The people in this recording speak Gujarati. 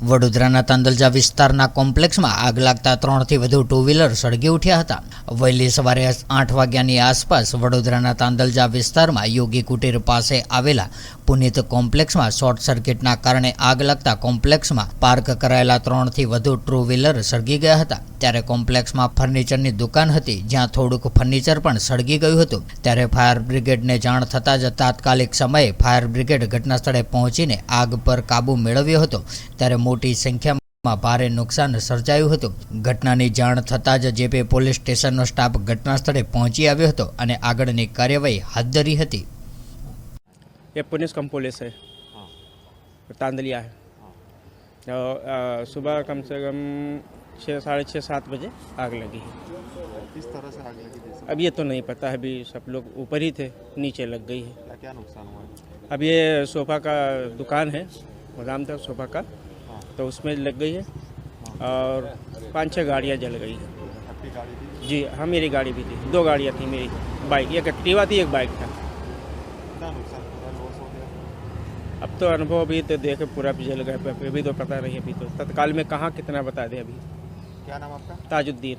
વડોદરાના તાંદલજા વિસ્તારના કોમ્પ્લેક્સમાં આગ લાગતા ત્રણથી વધુ ટુ વ્હીલર સળગી ઉઠ્યા હતા. વહેલી સવારે આઠ વાગ્યાની આસપાસ વડોદરાના તાંદલજા વિસ્તારમાં યોગી કુટીર પાસે આવેલા પુનિત કોમ્પ્લેક્સમાં શોર્ટ સર્કિટના કારણે આગ લાગતા કોમ્પ્લેક્સમાં પાર્ક કરાયેલા ત્રણથી વધુ ટુ વ્હીલર સળગી ગયા હતા. ત્યારે કોમ્પ્લેક્સમાં ફર્નિચરની દુકાન હતી, જ્યાં થોડુંક ફર્નિચર પણ સળગી ગયું હતું. ત્યારે ફાયર બ્રિગેડને જાણ થતાં જ તાત્કાલિક સમયે ફાયર બ્રિગેડ ઘટના સ્થળે પહોંચીને આગ પર કાબૂ મેળવ્યો હતો. ત્યારે મોટી સંખ્યામાં ભારે નુકસાન સર્જાયું હતું ઘટનાની જાણ થતાં જ જેપી પોલીસ સ્ટેશનનો સ્ટાફ ઘટના સ્થળે પહોંચી આવ્યો હતો અને આગળની કાર્યવાહી હાથ ધરી હતી ये पुनिस कम पुलिस है तांदलिया है और अ, सुबह कम से कम छः साढ़े छः सात बजे आग लगी है किस तरह से आग लगी थी सर अब ये तो नहीं पता है अभी सब लोग ऊपर ही थे नीचे लग गई है क्या क्या नुकसान हुआ है अब ये सोफ़ा का दुकान है गोदाम था सोफ़ा का तो उसमें लग गई है और पाँच छः गाड़ियाँ जल गई हैं। जी हाँ मेरी गाड़ी भी थी। दो गाड़ियाँ थी मेरी। बाइक एक एक्टिवा थी एक बाइक था। अब तो अनुभव अभी तो देखे पूरा भी जल गया अभी तो पता नहीं अभी तो। तत्काल में कहाँ कितना बता दें अभी? क्या नाम आपका? ताजुद्दीन।